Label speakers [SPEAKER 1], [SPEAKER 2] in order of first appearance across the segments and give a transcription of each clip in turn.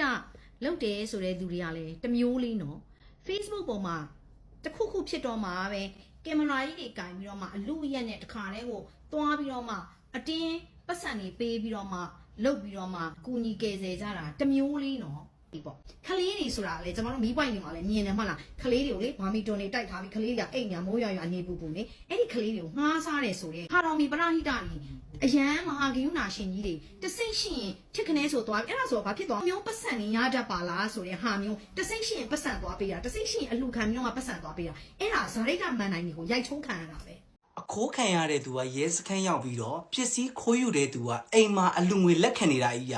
[SPEAKER 1] တလုပ်တယ်ဆိုတဲ့သူတွေကလည်းတစ်မျိုးလေးနော် Facebook ပေါ်မှာတစ်ခုခုဖြစ်တော့မှာပဲကင်မရာကြီးတွေကင်ပြီးတော့မှအလူရက်နဲ့တခါတည်းကိုသွားပြီးတော့မှအတင်းပတ်စံတွေပေးပြီးတော့မှလုပ်ပြီးတော့မှကူညီကယ်ဆယ်ကြတာတစ်မျိုးလေးနော်ဒီ ပေါ့ခလေးတွေဆိုတာလေကျွန်တော်တို့မီးပွိုင်တွေမှာလည်းမြင်တယ်မဟုတ်လားခလေးတွေကိုလေဘာမီတွန်တွေတိုက်ထားပြီးခလေးတွေကအိမ်ညာမိုးရွာရွာနေပူပူနေအဲ့ဒီခလေးတွေကိုငှားစားတယ်ဆိုတဲ့ဟာတော်မီပရဟိတတွေအရန်မဟာဂိယုနာရှင်ကြီးတွေတစိမ့်ရှိရင်ထစ်ခနဲဆိုသွားပြီအဲ့ဒါဆိုတော့ဘာဖြစ်သွားမျိုးပတ်စံနေရတတ်ပါလားဆိုတဲ့ဟာမျိုးတစိမ့်ရှိရင်ပတ်စံသွားပေးတာတစိမ့်ရှိရင်အလူခံမျိုးကပတ်စံသွားပေးတာအဲ့ဒါဇာရိကမန်နိုင်တွေကိုရိုက်ချုံးခံရတာပဲ
[SPEAKER 2] အခိုးခံရတဲ့သူကရဲစခန်းရောက်ပြီးတော့ပစ္စည်းခိုးယူတဲ့သူကအိမ်မှာအလူငွေလက်ခံနေတာကြီးက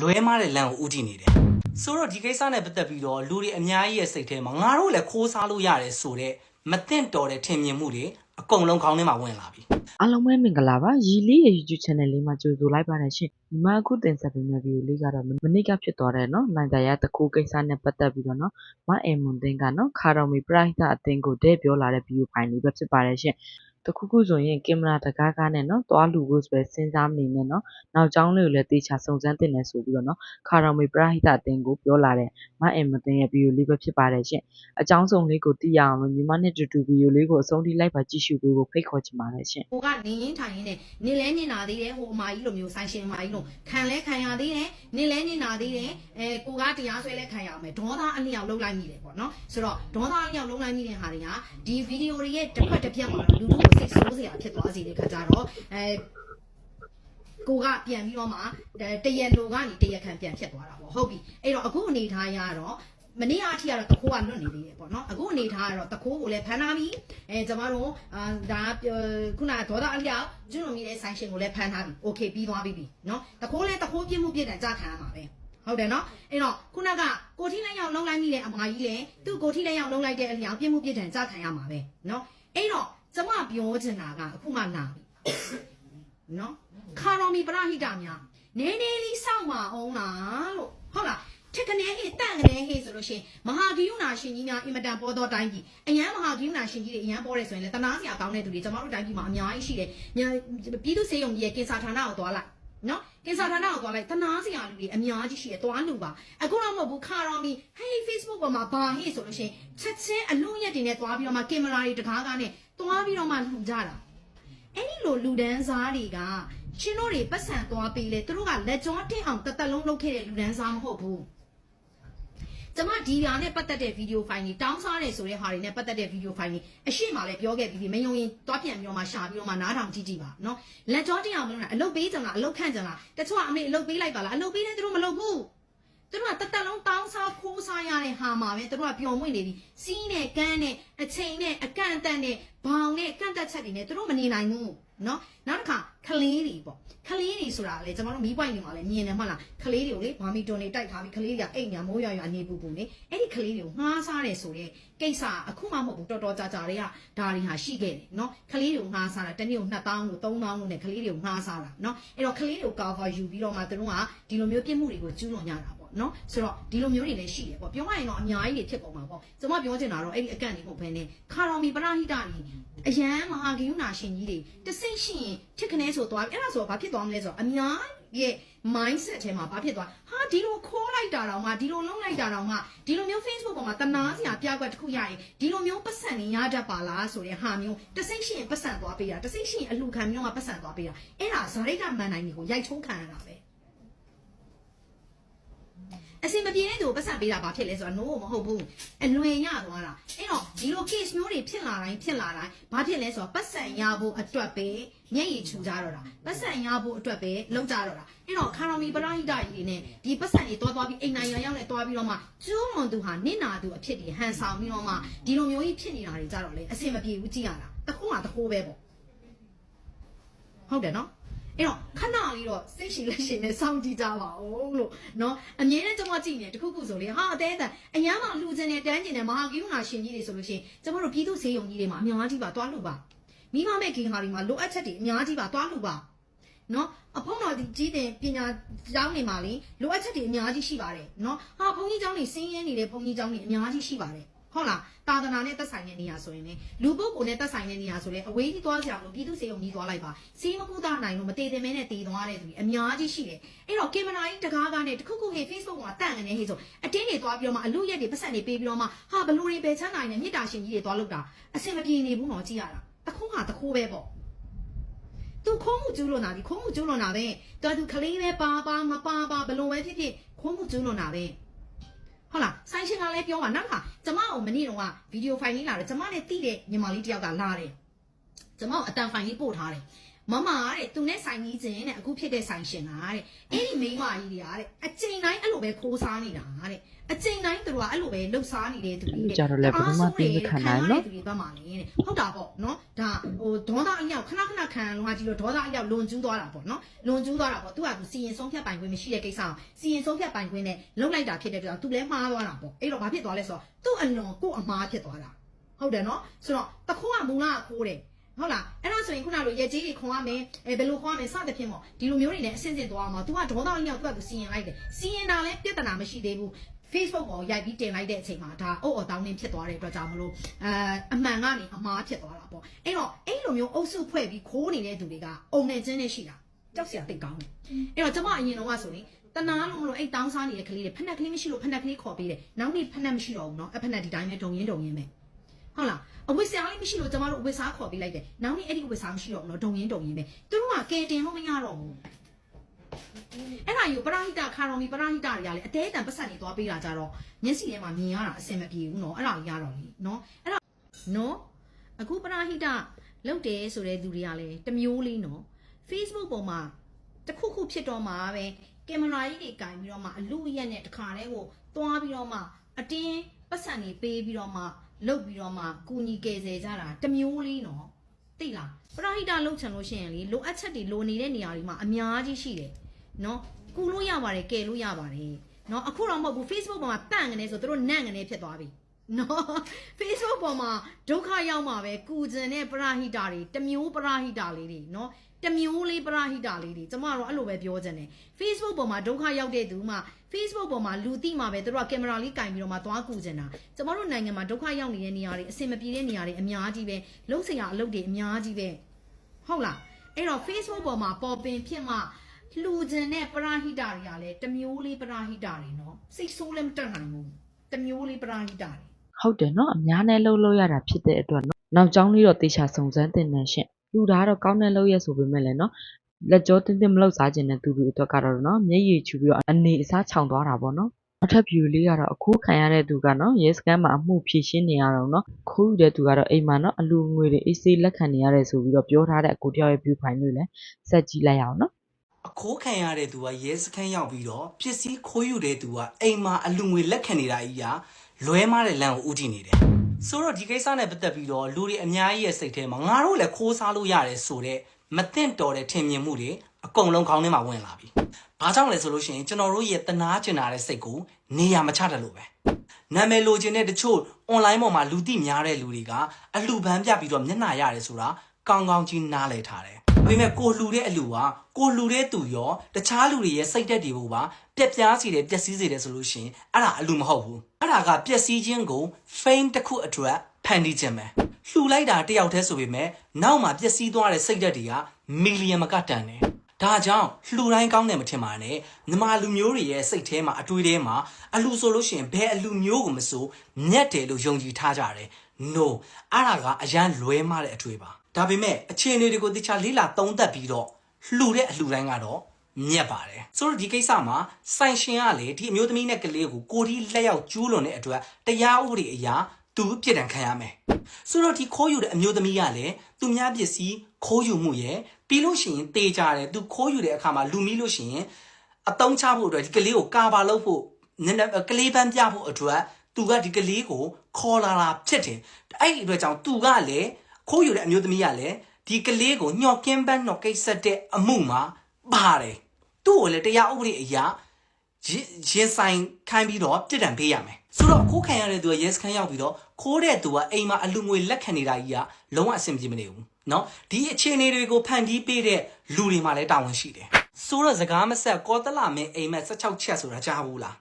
[SPEAKER 2] လွဲမားတဲ့လမ်းကိုဥတည်နေတယ် ဆိုတော့ဒီကိစ္စနဲ့ပတ်သက်ပြီးတော့လူတွေအများကြီးရဲ့စိတ်ထဲမှာငါတို့လည်းခိုးစားလို့ရတယ်ဆိုတော့မသင့်တော်တဲ့ထင်မြင်မှုတွေအကုန်လုံးခေါင်းထဲမှာဝင်လာပြီ
[SPEAKER 3] အားလုံးပဲမင်္ဂလာပါရီလေးရဲ့ YouTube channel လေးမှာကြိုဆိုလိုက်ပါတယ်ရှင်ဒီမှာအခုတင်ဆက်ပေးမယ့် video လေးကတော့မနေ့ကဖြစ်သွားတဲ့နော်နိုင်တရားတစ်ခုကိစ္စနဲ့ပတ်သက်ပြီးတော့နော်မအေမွန်တင်ကနော်ခါတော်မီပရိုက်တာအတင်းကိုတဲ့ပြောလာတဲ့ video file လေးပဲဖြစ်ပါတယ်ရှင် တခုခုဆိုရင်ကင်မရာတကားကားနဲ့နော်သွားလူဖို့ဆိုပဲစဉ်းစားမနေနဲ့နော်နောက်ကျောင်းလေးကိုလည်းတေချာစုံစမ်းတင်နေဆိုပြီးတော့နော်ခါတော်မီပရိုက်တာအတင်းကိုပြောလာတဲ့မအေမွန်တင်ရဲ့ video လေးပဲဖြစ်ပါတယ်ရှင်အကြောင်းစုံလေးကိုသိရအောင်လို့ညီမနဲ့တူတူ video လေးကိုအဆုံးထိလိုက်ပါကြည့်ရှုပေးဖို့ဖိတ်ခေါ်ချင်ပါတယ်ရှင်
[SPEAKER 1] ကိုကနေရင်းထိုင်ရင်းနဲ့နေလဲနေနာသေးတယ်ဟိုအမကြီးလိုမျိုးဆိုင်ရှင်အမကြီးလိုခံလဲခံရသေးတယ်နေလဲနေနာသေးတယ်အဲကိုကတရားဆွဲလဲခံရအောင်မယ်ဒေါသအလျောက်လုံးလိုက်မိတယ်ပေါ့နော်ဆိုတော့ဒေါသအလျောက်လုံးလိုက်မိတဲ့ဟာတွေကဒီဗီဒီယိုတွေရဲ့တစ်ဖက်တစ်ပြက်မှာတော့လူတို့ကိုစိတ်ဆိုးစရာဖြစ်သွားစေတဲ့ခါကြတော့အဲကိုကပြန်ပြီးတော့မှတရက်လိုကနေတရက်ခံပြန်ဖြစ်သွားတာပေါ့ဟုတ်ပြီအဲ့တော့အခုအနေထားရတော့မနေ့အထိကတော့တခိုးကလွတ်နေသေးတယ်ပေါ့နော်အခုအနေထားကတော့တခိုးကိုလည်းဖမ်းထားပြီအဲကျမတို့အာဒါခုနကဒေါသအလျောက်ကျွန်းတော်မီတဲ့ဆိုင်ရှင်ကိုလည်းဖမ်းထားပြီโอเคပြီးသွားပြီပြီနော်တခိုးလည်းတခိုးပြင်းမှုပြစ်တယ်ကြားခံရမှာပဲဟုတ်တယ်နော်အဲ့တော့ခုနကကိုထိလက်ရောက်လုံးလိုက်မိတဲ့အမကြီးလည်းသူ့ကိုထိလက်ရောက်လုံးလိုက်တဲ့အလျောက်ပြင်းမှုပြစ်တယ်ကြားခံရမှာပဲနော်အဲ့တော့ ကျမပြောချင်တာကအခုမှလာပြီနော်ခါတော်မီပရဟိတများနေနေလေးစောင့်ပါအောင်လားလို့ဟုတ်လားထက်ကနေဟေးတန့်ကနေဟေးဆိုလို့ရှိရင်မဟာဂိယုနာရှင်ကြီးများအင်မတန်ပေါ်တော်တိုင်းကြီးအရန်မဟာဂိယုနာရှင်ကြီးတွေအရန်ပေါ်တယ်ဆိုရင်လည်းတနာစရာကောင်းတဲ့သူတွေကျွန်တော်တို့တိုင်းပြည်မှာအများကြီးရှိတယ်ညာပြည်သူစေယုံကြီးရဲ့ကင်ဆာဌာနကိုသွားလိုက်နော်ကင်ဆာဌာနကိုသွားလိုက်တနာစရာလူတွေအများကြီးရှိတယ်သွားလူပါအခုတော့မဟုတ်ဘူးခါတော့ပြီးဟေး Facebook ပေါ်မှာဘာဟေးဆိုလို့ရှိရင်ချက်ချင်းအလုံးရက်တွေနဲ့သွားပြီးတော့မှကင်မရာတွေတကားကားနဲ့ သွားပြီးတော့မှလှူကြတာအဲ့ဒီလိုလူဒန်းစားတွေကရှင်တို့တွေပတ်စံသွားပေးလေသူတို့ကလက်ကြောတင်းအောင်တသက်လုံးလုပ်ခဲ့တဲ့လူဒန်းစားမဟုတ်ဘူးကျမဒီဟာနဲ့ပတ်သက်တဲ့ဗီဒီယိုဖိုင်တွေတောင်းစားတယ်ဆိုတဲ့ဟာတွေနဲ့ပတ်သက်တဲ့ဗီဒီယိုဖိုင်တွေအရှိမလည်းပြောခဲ့ပြီးပြီမယုံရင်တွားပြန်ပြီးတော့မှရှာပြီးတော့မှနားထောင်ကြည့်ကြည့်ပါနော်လက်ကြောတင်းအောင်မလုပ်နဲ့အလုပ်ပေးကြလားအလုပ်ခန့်ကြလားတချို့ကအမေအလုပ်ပေးလိုက်ပါလားအလုပ်ပေးတယ်သူတို့မလုပ်ဘူး သူတို့ကတသက်လုံးတောင်းစားခိုးစားရတဲ့ဟာမှာပဲသူတို့ကပျော်မွေ့နေပြီစီးနဲ့ကန်းနဲ့အချိန်နဲ့အကန့်အသတ်နဲ့ဘောင်နဲ့ကန့်သက်ချက်တွေနဲ့သူတို့မနေနိုင်ဘူးနော်နောက်တစ်ခါခလေးတွေပေါ့ခလေးတွေဆိုတာလေကျွန်တော်တို့မီးပွိုင်တွေမှာလည်းမြင်တယ်မဟုတ်လားခလေးတွေကိုလေဘာမီတွန်တွေတိုက်ထားပြီးခလေးတွေကအိမ်ညာမိုးရွာရွာနေပူပူနေအဲ့ဒီခလေးတွေကိုငှားစားတယ်ဆိုတဲ့ကိစ္စအခုမှမဟုတ်ဘူးတော်တော်ကြာကြာတွေကဒါတွေဟာရှိခဲ့တယ်နော်ခလေးတွေကိုငှားစားတာတစ်နေ့ကို2000လို့3000လို့နဲ့ခလေးတွေကိုငှားစားတာနော်အဲ့တော့ခလေးတွေကို cover ယူပြီးတော့မှသူတို့ကဒီလိုမျိုးပြစ်မှုတွေကိုကျူးလွန်ကြတာပေါ့ နော်ဆိုတော့ဒီလိုမျိုးတွေလည်းရှိတယ်ပေါ့ပြောရရင်တော့အများကြီးတွေဖြစ်ကုန်မှာပေါ့ကျွန်မပြောချင်တာတော့အဲ့ဒီအကန့်တွေမဟုတ်ဘဲနဲ့ခါတော်မီပရဟိတတွေအရန်မဟာဂိယုနာရှင်ကြီးတွေတစိမ့်ရှိရင်ထစ်ခနဲဆိုသွားပြီအဲ့ဒါဆိုတော့ဘာဖြစ်သွားမလဲဆိုတော့အများရဲ့ mindset ထဲမှာဘာဖြစ်သွားဟာဒီလိုခိုးလိုက်တာတော့မှဒီလိုလုံးလိုက်တာတော့မှဒီလိုမျိုး Facebook ပေါ်မှာတနာစရာပြကွက်တစ်ခုရရင်ဒီလိုမျိုးပတ်စံနေရတတ်ပါလားဆိုတဲ့ဟာမျိုးတစိမ့်ရှိရင်ပတ်စံသွားပေးတာတစိမ့်ရှိရင်အလှခံမျိုးကပတ်စံသွားပေးတာအဲ့ဒါဇာရိကမန်နိုင်တွေကိုရိုက်ချုံးခံရတာပဲ အစင်မပြေတဲ့သူကိုပတ်စံပေးတာဘာဖြစ်လဲဆိုတော့ no မဟုတ်ဘူးအလွယ်ရသွားတာအဲ့တော့ဒီလို case မျိုးတွေဖြစ်လာတိုင်းဖြစ်လာတိုင်းဘာဖြစ်လဲဆိုတော့ပတ်စံရဖို့အတွက်ပဲမျက်ရည်ချူကြတော့တာပတ်စံရဖို့အတွက်ပဲလောက်ကြတော့တာအဲ့တော့ခါရမီပရဟိတကြီးတွေနဲ့ဒီပတ်စံတွေတွားတွားပြီးအိမ်နိုင်ရရောက်နဲ့တွားပြီးတော့မှကျိုးမွန်သူဟာနင့်နာသူအဖြစ်တွေဟန်ဆောင်ပြီးတော့မှဒီလိုမျိုးကြီးဖြစ်နေတာတွေကြတော့လေအစင်မပြေဘူးကြည့်ရတာတခုမှတခုပဲပေါ့ဟုတ်တယ်နော် အဲ့တော့ခဏလေးတော့စိတ်ရှင်လက်ရှင်နဲ့စောင့်ကြည့်ကြပါဦးလို့နော်အမြဲတမ်းကျွန်မကြည့်နေတခုခုဆိုလေဟာအသေးအံအရမ်းမှလူကျင်နေတန်းကျင်နေမဟာကိရုဏာရှင်ကြီးတွေဆိုလို့ရှိရင်ကျွန်မတို့ပြည်သူစေယုံကြီးတွေမှာအများကြီးပါသွားလို့ပါမိမမဲ့ခင်ဟာတွေမှာလိုအပ်ချက်တွေအများကြီးပါသွားလို့ပါနော်အဖုံတော်ဒီကြီးတဲ့ပညာကျောင်းတွေမှာလေလိုအပ်ချက်တွေအများကြီးရှိပါတယ်နော်ဟာဘုန်းကြီးကျောင်းတွေဆင်းရဲနေတဲ့ဘုန်းကြီးကျောင်းတွေအများကြီးရှိပါတယ် ဟဟုတ်လားတာသနာနဲ့သက်ဆိုင်တဲ့နေရာဆိုရင်လေလူပုဂ္ဂိုလ်နဲ့သက်ဆိုင်တဲ့နေရာဆိုလေအဝေးကြီးသွားကြအောင်လို့ပြည်သူစေုံကြီးသွားလိုက်ပါစီးမကူတာနိုင်လို့မတည်တယ်မဲနဲ့တည်သွားတဲ့သူတွေအများကြီးရှိတယ်အဲ့တော့ကင်မရာကြီးတကားကားနဲ့တခုခုဟေး Facebook မှာတန့်နေဟေးဆိုအတင်းတွေသွားပြီးတော့မှအလူရက်တွေပတ်စံတွေပေးပြီးတော့မှဟာဘလူတွေပဲချမ်းနိုင်နေမြစ်တာရှင်ကြီးတွေသွားလောက်တာအဆင်မပြေနေဘူးတော့ကြည့်ရတာတခုဟာတခုပဲပေါ့သူခိုးမှုကျူးလွန်တာဒီခိုးမှုကျူးလွန်တာပဲတော်သူကလေးပဲပါပါမပါပါဘလို့ပဲဖြစ်ဖြစ်ခိုးမှုကျူးလွန်တာပဲဟုတ်လားဆိုင်ရှင်ကလည်းပြောပါနောက်က ကျမကိုမနေ့တော့ကဗီဒီယိုဖိုင်လေးလာတယ်ကျမနဲ့တိတဲ့ညီမလေးတယောက်ကလာတယ်ကျမကိုအတန်ဖိုင်လေးပို့ထားတယ် မမတဲ့သူနဲ့ဆိုင်ကြီးချင်းတဲ့အခုဖြစ်တဲ့ဆိုင်ရှင်ကတဲ့အဲ့ဒီမိန်းမကြီးတွေကတဲ့အချိန်တိုင်းအဲ့လိုပဲခိုးစားနေတာတဲ့အချိန်တိုင်းသူတို့ကအဲ့လိုပဲလှုပ်ရှားနေတဲ့သူတွေတဲ့
[SPEAKER 3] ကြတော့လည်းဘယ်သူမှသိမခံနိုင်နော်
[SPEAKER 1] သူတွေဘက်မှာလေတဲ့ဟုတ်တာပေါ့နော်ဒါဟိုဒေါသအရောက်ခဏခဏခံလုံးကကြည့်လို့ဒေါသအရောက်လွန်ကျူးသွားတာပေါ့နော်လွန်ကျူးသွားတာပေါ့သူကသူစီရင်ဆုံးဖြတ်ပိုင်ခွင့်မရှိတဲ့ကိစ္စအောင်စီရင်ဆုံးဖြတ်ပိုင်ခွင့်နဲ့လုံလိုက်တာဖြစ်တဲ့အတွက်သူလည်းမှားသွားတာပေါ့အဲ့တော့ဘာဖြစ်သွားလဲဆိုတော့သူ့အလွန်ကို့အမှားဖြစ်သွားတာဟုတ်တယ်နော်ဆိုတော့တခိုးကမူလကခိုးတယ် ဟုတ်လားအဲ့ဒါဆိုရင်ခုနလိုရက်ကြီးတွေခွန်ရမယ်အဲဘယ်လိုခွန်ရမယ်စသဖြင့်ပေါ့ဒီလိုမျိုးတွေလည်းအဆင့်ဆင့်သွားအောင်ပါ तू ကဒေါသအရောက်သူကသူစီရင်လိုက်တယ်စီရင်တာလည်းပြဿနာမရှိသေးဘူး Facebook ပေါ်ရိုက်ပြီးတင်လိုက်တဲ့အချိန်မှာဒါအုတ်အော်တောင်းနေဖြစ်သွားတဲ့အတွက်ကြောင့်မလို့အဲအမှန်ကနေအမှားဖြစ်သွားတာပေါ့အဲ့တော့အဲ့လိုမျိုးအုပ်စုဖွဲ့ပြီးခိုးနေတဲ့သူတွေကအုံနဲ့ချင်းနဲ့ရှိတာကြောက်စရာတိတ်ကောင်းတယ်အဲ့တော့ကျွန်မအရင်တော့ကဆိုရင်တနာလို့မလို့အဲ့တောင်းစားနေတဲ့ကလေးတွေဖက်နှက်ကလေးမရှိလို့ဖက်နှက်ကလေးခေါ်ပေးတယ်နောက်နေ့ဖက်နှက်မရှိတော့ဘူးเนาะအဖက်နှက်ဒီတိုင်းပဲဒုံရင်ဒုံရင်ပဲ ဟုတ်လားအဝတ်စားလေးမရှိလို့ကျမတို့အဝတ်စားခေါ်ပေးလိုက်တယ်နောက်နေ့အဲ့ဒီအဝတ်စားမရှိတော့ဘူးနော်ဒုံရင်ဒုံရင်ပဲသူတို့ကကဲတင်လို့မရတော့ဘူးအဲ့ဒါယူပရာဟိတခါတော်မီပရာဟိတတွေကလည်းအသေးအတန်ပတ်ဆက်နေသွားပေးတာကြတော့မျက်စိထဲမှာမြင်ရတာအဆင်မပြေဘူးနော်အဲ့ဒါကြီးရတော့လေနော်အဲ့ဒါနော်အခုပရာဟိတလုတ်တယ်ဆိုတဲ့သူတွေကလည်းတမျိုးလေးနော် Facebook ပေါ်မှာတခုခုဖြစ်တော့မှာပဲကင်မရာကြီးတွေကင်ပြီးတော့မှအလူရက်နဲ့တခါတည်းကိုသွားပြီးတော့မှအတင်းပတ်စံတွေပေးပြီးတော့မှ လုတ်ပြီးတော့မှကုညီကယ်ဆယ်ကြတာတမျိုးလေးနော်သိလားပရဟိတလုတ်ချင်လို့ရှိရင်လေလိုအပ်ချက်တွေလိုနေတဲ့နေရာတွေမှာအများကြီးရှိတယ်နော်ကုလို့ရပါတယ်ကယ်လို့ရပါတယ်နော်အခုတော့မဟုတ်ဘူး Facebook ပေါ်မှာတန့်ကနေဆိုသူတို့နန့်ကနေဖြစ်သွားပြီနော် Facebook ပေါ်မှာဒုက္ခရောက်မှာပဲကုကျင်တဲ့ပရဟိတတွေတမျိုးပရဟိတလေးတွေနော်တမျိုးလေးပရဟိတလေးတွေကျမတို့အဲ့လိုပဲပြောချင်တယ် Facebook ပေါ်မှာဒုက္ခရောက်တဲ့သူမှ Facebook ပေါ်မှာလူသိမှာပဲသူတို့ကကင်မရာလေးကင်ပြီးတော့မှသွားကူကျင်တာကျမတို့နိုင်ငံမှာဒုက္ခရောက်နေတဲ့နေရာတွေအဆင်မပြေတဲ့နေရာတွေအများကြီးပဲလုံဆရာအလုပ်တွေအများကြီးပဲဟုတ်လားအဲ့တော့ Facebook ပေါ်မှာပေါ်ပင်ဖြစ်မှလှူခြင်းနဲ့ပရာဟိတတွေကလည်းတမျိုးလေးပရာဟိတတွေနော်စိတ်ဆိုးလည်းမတက်နိုင်ဘူးတမျိုးလေးပရာဟိတတွေ
[SPEAKER 3] ဟုတ်တယ်နော်အများနဲ့လှုပ်လို့ရတာဖြစ်တဲ့အတွက်နော်နောက်ကြောင်းလေးတော့တေချာစုံစမ်းတင်နေရှင့်လူသားတော့ကောင်းတဲ့လုပ်ရဆိုပေမဲ့လည်းနော် လက်ကြောတင်းတင်းမလှုပ်စားခြင်းတဲ့သူတွေအတွက်ကတော့နော်မျက်ရည်ချူပြီးတော့အနေအစားခြောင်သွားတာပေါ့နော်နောက်ထပ် view လေးကတော့အခုခံရတဲ့သူကနော်ရဲစကန်မှာအမှုဖြည့်ရှင်းနေရတော့နော်ခိုးယူတဲ့သူကတော့အိမ်မှာနော်အလူငွေတွေအေးဆေးလက်ခံနေရတယ်ဆိုပြီးတော့ပြောထားတဲ့အကိုတယောက်ရဲ့ view file တွေလည်းဆက်ကြည့်လိုက်ရအောင်နော်
[SPEAKER 2] အခိုးခံရတဲ့သူကရဲစခန်းရောက်ပြီးတော့ပစ္စည်းခိုးယူတဲ့သူကအိမ်မှာအလူငွေလက်ခံနေတာကြီးကလွဲမားတဲ့လမ်းကိုဥတည်နေတယ်ဆိုတော့ဒီကိစ္စနဲ့ပတ်သက်ပြီးတော့လူတွေအများကြီးရဲ့စိတ်ထဲမှာငါတို့လည်းခိုးစားလို့ရတယ်ဆိုတော့ မသင့်တော်တဲ့ထင်မြင်မှုတွေအကုန်လုံးခေါင်းထဲမှာဝင်လာပြီ။ဘာကြောင့်လဲဆိုလို့ရှိရင်ကျွန်တော်တို့ရဲ့တနာကျင်လာတဲ့စိတ်ကိုနေရာမချတလို့ပဲ။နာမည်လိုချင်တဲ့တချို့ online ပေါ်မှာလူသိများတဲ့လူတွေကအလှပန်းပြပြီးတော့မျက်နှာရတယ်ဆိုတာကောင်းကောင်းကြီးနားလည်ထားတယ်။ဒါပေမဲ့ကိုလှူတဲ့အလှကကိုလှူတဲ့သူရောတခြားလူတွေရဲ့စိတ်သက်တွေပေါ်ပါပြက်ပြားစီတယ်ပျက်စီးစေတယ်ဆိုလို့ရှိရင်အဲ့ဒါအလှမဟုတ်ဘူး။အဲ့ဒါကပျက်စီးခြင်းကို fame တစ်ခုအတွက်ဖန်တီးခြင်းပဲ။ လှူလိုက်တာတယောက်တည်းဆိုပေမဲ့နောက်မှာပျက်စီးသွားတဲ့စိတ်သက်တွေကမီလီယံမကတန်တယ်။ဒါကြောင့်လှူတိုင်းကောင်းတယ်မထင်ပါနဲ့မြမလူမျိုးတွေရဲ့စိတ်ထဲမှာအတွေးထဲမှာအလူဆိုလို့ရှိရင်ဘယ်အလူမျိုးကိုမဆိုမြတ်တယ်လို့ယုံကြည်ထားကြတယ် no အဲ့ဒါကအရန်လွဲမားတဲ့အတွေးပါဒါပေမဲ့အခြေအနေတွေကိုတခြားလေးလာသုံးသပ်ပြီးတော့လှူတဲ့အလူတိုင်းကတော့မြတ်ပါတယ်ဆိုတော့ဒီကိစ္စမှာဆိုင်ရှင်ကလေဒီအမျိုးသမီးနဲ့ကလေးကိုကိုဒီလက်ရောက်ကျူးလွန်တဲ့အတွက်တရားဥပဒေအရာ သူပြစ်ဒဏ်ခံရမယ်ဆိုတော့ဒီခိုးယူတဲ့အမျိုးသမီးကလည်းသူများပစ္စည်းခိုးယူမှုရဲ့ပြီးလို့ရှိရင်တေးကြတယ်သူခိုးယူတဲ့အခါမှာလူမီလို့ရှိရင်အတုံးချဖို့အတွက်ဒီကလေးကိုကာပါလုပ်ဖို့နည်းနည်းကလေးပန်းပြဖို့အတွက်သူကဒီကလေးကိုခေါ်လာတာဖြစ်တယ်အဲ့ဒီအတွက်ကြောင့်သူကလည်းခိုးယူတဲ့အမျိုးသမီးကလည်းဒီကလေးကိုညှော့ကင်းပန်းညှော့ကိစ္စတဲ့အမှုမှာပါတယ်သူ့ကိုလည်းတရားဥပဒေအရာရင်ရင်ဆိုင်ခိုင်းပြီးတော့ပြစ်ဒဏ်ပေးရမယ် ဆိုတော့ခိုးခံရတဲ့သူကရဲစခန်းရောက်ပြီးတော့ခိုးတဲ့သူကအိမ်မှာအလူငွေလက်ခံနေတာကြီးကလုံးဝအဆင်ပြေမနေဘူးเนาะဒီအခြေအနေတွေကိုဖန်တီးပေးတဲ့လူတွေမှာလည်းတာဝန်ရှိတယ်ဆိုတော့စကားမဆက်ကောတလမင်းအိမ်မက်16ချက်ဆိုတာကြားဘူးလား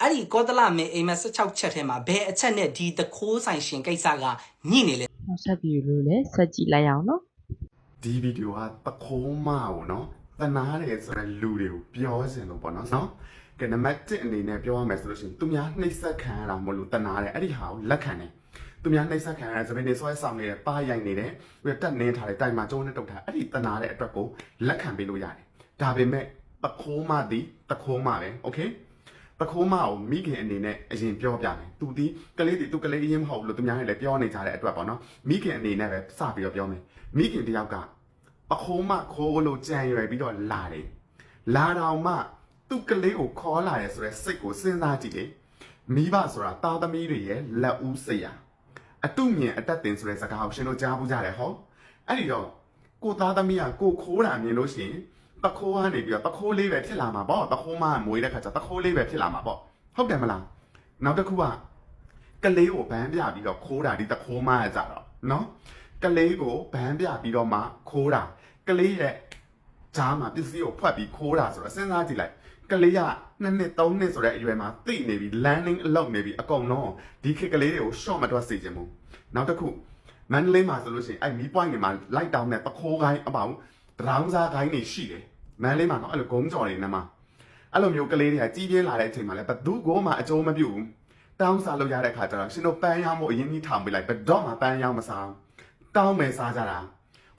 [SPEAKER 2] အဲ့ဒီကောသလမင်းအိမ်မက်16ချက်ထဲမှာဘယ်အချက်နဲ့ဒီတခိုးဆိုင်ရှင်ကိစ္စကညှိနေလဲ
[SPEAKER 3] နောက်ဆက်ပြီးလို့လည်းဆက်ကြည့်လိုက်အောင်နော်
[SPEAKER 4] ဒီဗီဒီယိုကပခိုးမကိုနော်တနာတယ်ဆိုတဲ့လူတွေကိုပြောစင်လို့ပေါ့နော်နော် ကဲနံပါတ်1အနေနဲ့ပြောရမယ်ဆိုလို့ရှိရင်သူများနှိပ်စက်ခံရတာမဟုတ်လို့တနာတယ်အဲ့ဒီဟာကိုလက်ခံတယ်သူများနှိပ်စက်ခံရတဲ့သပင်းတွေဆွဲဆောင်နေတယ်ပါရိုက်နေတယ်ပြီးတော့တက်နင်းထားတယ်တိုင်မှာကျုံးနဲ့တုတ်ထားအဲ့ဒီတနာတဲ့အတွက်ကိုလက်ခံပေးလို့ရတယ်ဒါပေမဲ့ပခိုးမသည်တခိုးမပဲโอเคပခိုးမကိုမိခင်အနေနဲ့အရင်ပြောပြမယ်သူဒီကလေးဒီသူကလေးအရင်မဟုတ်ဘူးလို့သူများလည်းပြောနေကြတဲ့အတွက်ပေါ့နော်မိခင်အနေနဲ့ပဲစပြီးတော့ပြောမယ်မိခင်တယောက်က ပခိုးမခိုးလို့ကြံရွယ်ပြီးတော့လာတယ်လာတော့မှ သူ့ကလေးကိုခေါ်လာတယ်ဆိုတော့စိတ်ကိုစဉ်းစားကြည့်လေမိဘဆိုတာတာသမီတွေရဲ့လက်ဦးစိတ်ရအတုမြင်အတက်တင်ဆိုတဲ့စကားကိုရှင်တို့ကြားဘူးကြတယ်ဟောအဲ့ဒီတော့ကိုသားသမီးကကိုခိုးတာမြင်လို့ရှိရင်ပခိုးကနေပြီးတော့ပခိုးလေးပဲဖြစ်လာမှာပေါ့ပခိုးမကမွေးတဲ့ခါကျပခိုးလေးပဲဖြစ်လာမှာပေါ့ဟုတ်တယ်မလားနောက်တစ်ခုကကလေးကိုဗန်းပြပြီးတော့ခိုးတာဒီတခိုးမကကြတော့နော်ကလေးကိုဗန်းပြပြီးတော့မှခိုးတာကလေးရဲ့ဂျားမှာပစ္စည်းကိုဖွက်ပြီးခိုးတာဆိုတော့စဉ်းစားကြည့်လိုက် ကလေးကနှစ်နှစ်သုံးနှစ်ဆိုတဲ့အရွယ်မှာသိနေပြီ landing အလုပ်နေပြီအကုန်လုံးဒီခေတ်ကလေးတွေကို short မတွက်စေချင်ဘူးနောက်တစ်ခုမန္တလေးမှာဆိုလို့ရှိရင်အဲ့မီးပွိုင်းတွေမှာလိုက်တောင်းတဲ့ပခိုးကိုင်းအပေါင်းတရောင်းစားကိုင်းတွေရှိတယ်မန္တလေးမှာတော့အဲ့လိုဂုံးကြော်တွေနဲ့မှာအဲ့လိုမျိုးကလေးတွေကကြီးပြင်းလာတဲ့အချိန်မှာလည်းဘသူကိုမှအကျိုးမပြုဘူးတောင်းစားလို့ရတဲ့ခါကျတော့ရှင်တို့ပန်းရောင်းဖို့အရင်ကြီးထောင်ပေးလိုက်ဘယ်တော့မှပန်းရောင်းမစားဘူးတောင်းမယ်စားကြတာ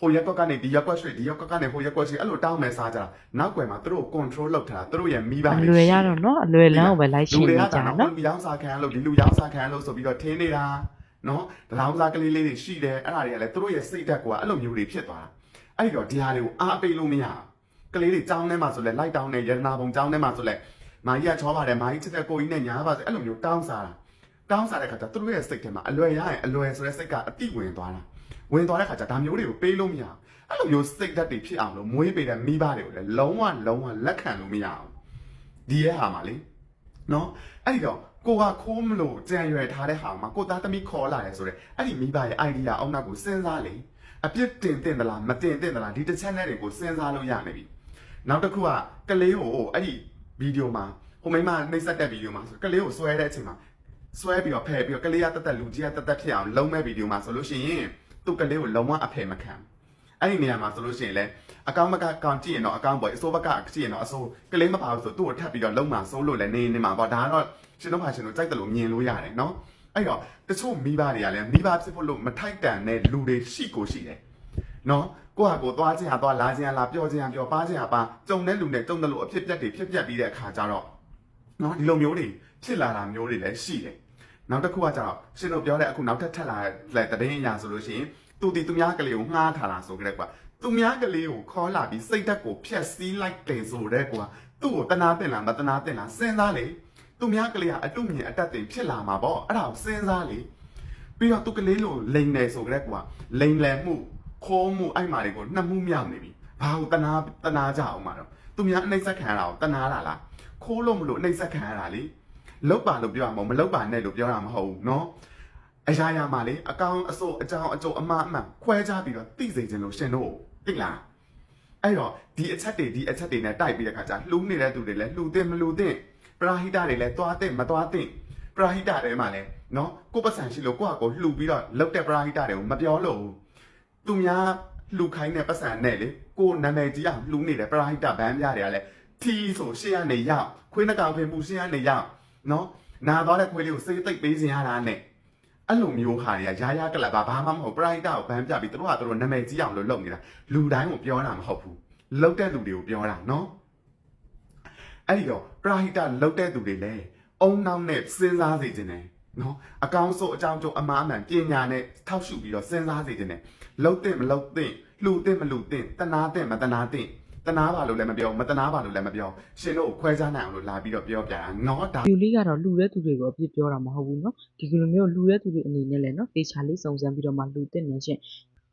[SPEAKER 4] ဟိုရက်ကွက်ကနေဒီရက်ကွက်ရွှေ့ဒီရက်ကွက်ကနေဟိုရက်ကွက်ရွှေ့အဲ့လိုတောင်းမယ်စားကြတာနောက်ွယ်မှာသူတို့ကို control လုပ်ထားတာသူတို့ရဲ့မိဘ
[SPEAKER 3] အလွယ်ရတော့နော်အလွယ်လန်းကိုပဲလိုက်ရှ
[SPEAKER 4] လူ
[SPEAKER 3] င်း
[SPEAKER 4] တွေ
[SPEAKER 3] နေ
[SPEAKER 4] က
[SPEAKER 3] ကြ
[SPEAKER 4] ဒါ
[SPEAKER 3] တာ
[SPEAKER 4] နော်
[SPEAKER 3] နော်
[SPEAKER 4] ဒီရောင်းစားခံရလို့ဒီလူရောင်းစားခံရလို့ဆိုပြီးတော့ထင်းနေတာနော်ဒလောင်းစားကလေးလေးတွေရှိတယ်အဲ့ဒါတွေကလည်းသူတို့ရဲ့စိတ်ဓာတ်ကအဲ့လိုမျိုးတွေဖြစ်သွားတာအဲ့ဒီတော့ဒီဟာတွေကိုအားပေးလို့မရဘူးကလေးတွေကြောင်းထဲမှာဆိုလဲလိုက်တောင်းနေရတနာပုံကြောင်းထဲမှာဆိုလဲမာကြီးကချောပါတယ်မာကြီးချစ်တဲ့ကိုကြီးနဲ့ညာပါစေအဲ့လိုမျိုးတောင်းစားတာတောင်းစားတဲ့ခါကျသူတို့ရဲ့စိတ်ထဲမှာအလွယ်ရရင်အလွယ်ဆိုတဲ့စိတ်ကအတိဝင်သွားတာ ဝင်သွားတဲ့ခါကျဒါမျိုးတွေကိုပေးလို့မရဘူးအဲ့လိုမျိုးစိတ်ဓာတ်တွေဖြစ်အောင်လို့မွေးပေးတဲ့မိဘတွေကိုလည်းလုံးဝလုံးဝလက်ခံလို့မရအောင်ဒီရဲ့ဟာမှာလေနော်အဲ့ဒီတော့ကိုကခိုးမလို့ကြံရွယ်ထားတဲ့ဟာမှာကိုသားသမီးခေါ်လာတယ်ဆိုတော့အဲ့ဒီမိဘရဲ့ idea အောက်နောက်ကိုစဉ်းစားလေအပြစ်တင်တင်သလားမတင်တင်သလားဒီတစ်ချက်နဲ့တွေကိုစဉ်းစားလို့ရနေပြီနောက်တစ်ခုကကလေးကိုအဲ့ဒီဗီဒီယိုမှာဟိုမိမနှိမ့်ဆက်တဲ့ဗီဒီယိုမှာဆိုကလေးကိုဆွဲတဲ့အချိန်မှာဆွဲပြီးတော့ဖယ်ပြီးတော့ကလေးကတက်တက်လူကြီးကတက်တက်ဖြစ်အောင်လုံးမဲ့ဗီဒီယိုမှာဆိုလို့ရှိရင် သူ့ကလေးကိုလုံးဝအဖယ်မခံဘူးအဲ့ဒီနေရာမှာဆိုလို့ရှိရင်လည်းအကောင့်မကကောင်ကြည့်ရင်တော့အကောင့်ပေါ်အစိုးဘက်ကကြည့်ရင်တော့အစိုးကလေးမပါဘူးဆိုသူ့ကိုထပ်ပြီးတော့လုံးမှာစိုးလို့လည်းနေနေမှာပေါ့ဒါကတော့ရှင်တို့ဟာရှင်တို့ကြိုက်တယ်လို့မြင်လို့ရတယ်နော်အဲ့တော့တချို့မိဘတွေကလည်းမိဘဖြစ်ဖို့လို့မထိုက်တန်တဲ့လူတွေရှိကိုရှိတယ်နော်ကိုဟာကိုသွားခြင်းဟာသွားလာခြင်းဟာလာပြောခြင်းဟာပြောပါခြင်းဟာပါကြုံတဲ့လူနဲ့ကြုံတဲ့လူအဖြစ်ပြက်တွေဖြစ်ပြက်ပြီးတဲ့အခါကျတော့နော်ဒီလိုမျိုးတွေဖြစ်လာတာမျိုးတွေလည်းရှိတယ် နောက်တစ်ခုကကျတော့ရှင်တို့ပြောတဲ့အခုနောက်ထပ်ထပ်လာတဲ့သတင်းအရာဆိုလို့ရှိရင်သူဒီသူများကလေးကိုငှားထားတာဆိုကြတဲ့ကွာသူများကလေးကိုခေါ်လာပြီးစိတ်ဓာတ်ကိုဖျက်ဆီးလိုက်တယ်ဆိုတဲ့ကွာသူ့ကိုတနာတင်လားမတနာတင်လားစဉ်းစားလေသူများကလေးကအတုမြင်အတက်တင်ဖြစ်လာမှာပေါ့အဲ့ဒါကိုစဉ်းစားလေပြီးတော့သူကလေးလိုလိန်တယ်ဆိုကြတဲ့ကွာလိန်လယ်မှုခိုးမှုအဲ့မာတွေကိုနှမှုမြောက်နေပြီဘာလို့တနာတနာကြအောင်မှာတော့သူများအနှိမ့်ဆက်ခံရတာကိုတနာလာလားခိုးလို့မလို့အနှိမ့်ဆက်ခံရတာလေ လောက်ပါလို့ပြောရမှာမလောက်ပါနဲ့လို့ပြောတာမဟုတ်ဘူးเนาะ အရာရာမှာလေအကောင်အစိုးအကြောင်းအကျိုးအမှားအမှန်ခွဲခြားပြီးတော့သိစေခြင်းလို့ရှင်တို့သိလားအဲ့တော့ဒီအချက်တွေဒီအချက်တွေနဲ့တိုက်ပြီးတဲ့ခါကျလှူနေတဲ့သူတွေလည်းလှူတဲ့မလှူတဲ့ပရာဟိတတွေလည်းသွားတဲ့မသွားတဲ့ပရာဟိတတွေမှာလည်းနော်ကိုယ်ပတ်စံရှိလို့ကိုယ့်ဟာကိုယ်လှူပြီးတော့လောက်တဲ့ပရာဟိတတွေကိုမပြောလို့ဘူးသူများလှူခိုင်းတဲ့ပတ်စံနဲ့လေကိုယ်နာမည်ကြီးအောင်လှူနေတဲ့ပရာဟိတဘန်းပြတွေကလည်းထီဆိုရှေ့ကနေရောက်ခွေးနှကောင်ဖင်ပူရှေ့ကနေရောက် နော်နာသွားတဲ့ခွေးလေးကိုစေးသိပ်ပေးစင်ရတာနဲ့အဲ့လိုမျိုးဟာတွေကရာရာကလပ်ပါဘာမှမဟုတ်ပရိုက်တာကိုဗန်းပြပြီးသူတို့ကသူတို့နာမည်ကြီးအောင်လို့လုပ်နေတာလူတိုင်းကိုပြောတာမဟုတ်ဘူးလောက်တဲ့လူတွေကိုပြောတာနော်အဲ့ဒီတော့ပရိုက်တာလောက်တဲ့သူတွေလည်းအုံနောက်နဲ့စဉ်းစားစေခြင်းနဲ့နော်အကောင်းဆုံးအကြောင်းကျိုးအမားမှန်ပညာနဲ့ထောက်ရှုပြီးတော့စဉ်းစားစေခြင်းနဲ့လောက်တဲ့မလောက်တဲ့လှူတဲ့မလှူတဲ့တနာတဲ့မတနာတဲ့တ နာပါလို့လည်းမပြောမတနာပါလို့လည်းမပြောရှင်တို့ခွဲခြားနိုင်အောင်လို့လာပြီးတော့ပြောပြတာနော်ဒါ
[SPEAKER 3] လူလေးကတော့လူတဲ့သူတွေကိုအပြစ်ပြောတာမဟုတ်ဘူးနော်ဒီလိုမျိုးလူတဲ့သူတွေအနေနဲ့လည်းနော်သေချာလေးစုံစမ်းပြီးတော့မှလူတဲ့နေချင်း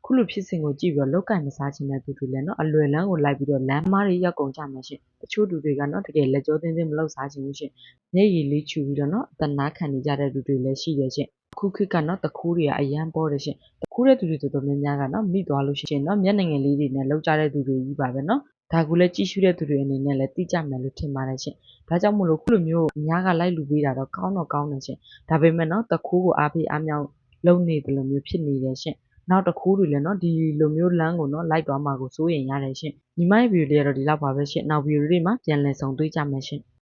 [SPEAKER 3] ခုလိုဖြစ်စဉ်ကိုကြည့်ပြီးတော့လောက်ကင်မစားခြင်းတဲ့သူတွေလည်းနော်အလွယ်လန်းကိုလိုက်ပြီးတော့လမ်းမတွေရောက်ကုန်ကြမှာရှင်တချို့သူတွေကနော်တကယ်လက်ကြောသင်းသင်းမလောက်စားခြင်းဘူးရှင်မျက်ရည်လေးချူပြီးတော့နော်တနာခံနေကြတဲ့သူတွေလည်းရှိရဲ့ရှင်ခုခေတ်ကနော်တကူးတွေကအရန်ပေါ်တယ်ရှင်တကူးတဲ့သူတွေတော်တော်များများကနော်မိသွားလို့ရှိရင်နော်မျက်နှာငယ်လေးတွေနဲ့လောက်ကြတဲ့သူတွေကြီးပါပဲနော် ဒါကူလည်းကြည့်ရှုတဲ့သူတွေအနေနဲ့လည်းသိကြမယ်လို့ထင်ပါတယ်ရှင်ဒါကြောင့်မို့လို့ခုလိုမျိုးအများကလိုက်လူပေးတာတော့ကောင်းတော့ကောင်းတယ်ရှင်ဒါပေမဲ့နော်တခိုးကိုအားပေးအားမြောက်လုပ်နေတယ်လို့မျိုးဖြစ်နေတယ်ရှင်နောက်တစ်ခုတွေလည်းနော်ဒီလိုမျိုးလမ်းကိုနော်လိုက်သွားမှာကိုစိုးရင်ရတယ်ရှင်ညီမရဲ့ဗီဒီယိုလေးကတော့ဒီလောက်ပါပဲရှင်နောက်ဗီဒီယိုလေးမှာပြန်လည်ဆုံတွေ့ကြမယ်ရှင်